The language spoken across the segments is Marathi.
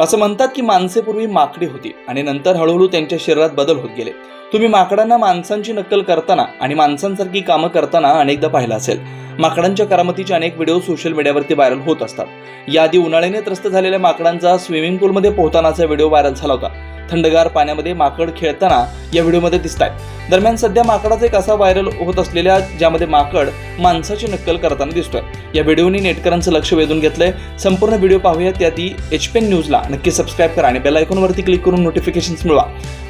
असं म्हणतात की माणसे पूर्वी माकडी होती आणि नंतर हळूहळू त्यांच्या शरीरात बदल होत गेले. तुम्ही माकडांना माणसांची नक्कल करताना आणि माणसांसारखी कामं करताना अनेकदा पाहिलं असेल. माकडांच्या करामतीचे अनेक व्हिडिओ सोशल मीडियावरती व्हायरल होत असतात. याआधी उन्हाळ्याने त्रस्त झालेल्या माकडांचा स्विमिंग पूलमध्ये पोहतानाचा व्हिडिओ व्हायरल झाला होता. थंडगार पाण्यामध्ये माकड खेळताना या व्हिडिओमध्ये दिसत आहे दरम्यान सध्या माकडाचा एक असा व्हायरल होत असलेल्या ज्यामध्ये माकड माणसाची नक्कल करताना दिसतोय. या व्हिडिओने नेटकरांचं लक्ष वेधून घेतलंय. संपूर्ण व्हिडिओ पाहूया त्याआधी एच पेन न्यूजला नक्की सबस्क्राईब करा आणि बेल आयकॉनवरती क्लिक करून नोटिफिकेशन्स मिळवा.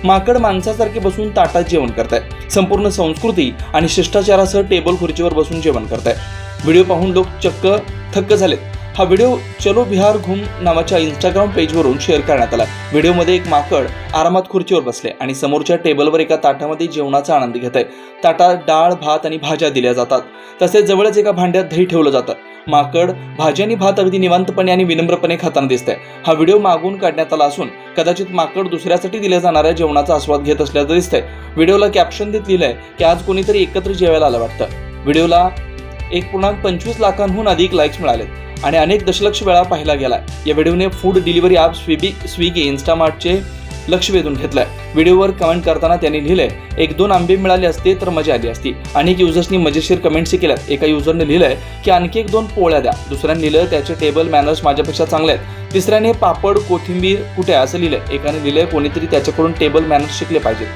माकड माणसासारखे बसून ताटात जेवण करत आहे संपूर्ण संस्कृती आणि शिष्टाचारासह टेबल खुर्चीवर बसून जेवण करत आहे व्हिडिओ पाहून लोक चक्क थक्क झालेत. हा व्हिडिओ चलो बिहार घुम नावाच्या इंस्टाग्राम पेजवरून शेअर करण्यात आला. व्हिडिओमध्ये एक माकड आरामात खुर्चीवर बसले आणि समोरच्या टेबलवर एका ताटामध्ये जेवणाचा आनंद घेत आहे. ताटात डाळ भात आणि भाज्या दिल्या जातात. तसेच जवळच एका भांड्यात दही ठेवलं जातं. माकड भाजी आणि भात अगदी निवांतपणे आणि विनम्रपणे खाताना दिसतंय. हा व्हिडिओ मागून काढण्यात आला असून कदाचित माकड दुसऱ्यासाठी दिल्या जाणाऱ्या जेवणाचा आस्वाद घेत असल्याचं दिसतंय. व्हिडिओला कॅप्शन देत लिहिलंय की आज कोणीतरी एकत्र जेवायला आलं वाटतं. व्हिडिओला एक पूर्णांक पंचवीस लाखांहून अधिक लाईक्स मिळालेत. आणि अनेक दशलक्ष वेळा पाहिला गेलाय. या व्हिडिओने food delivery app Swiggy Swiggy इन्स्टामार्टचे लक्ष वेधून घेतलंय. व्हिडिओवर कमेंट करताना त्यांनी लिहिलंय एक दोन आंबे मिळाले असते तर मजा आली असती. अनेक युजर्सनी मजेशीर कमेंट्सही केल्यात. एका युजरने लिहिलंय की आणखी एक दोन पोळ्या द्या. दुसऱ्याने लिहिलं त्याचे टेबल मॅनर्स माझ्यापेक्षा चांगले आहेत. तिसऱ्याने पापड कोथिंबीर कुठे आहे? असं लिहिलंय. एकाने लिहिलंय कोणीतरी त्याच्याकडून टेबल मॅनर्स शिकले पाहिजेत.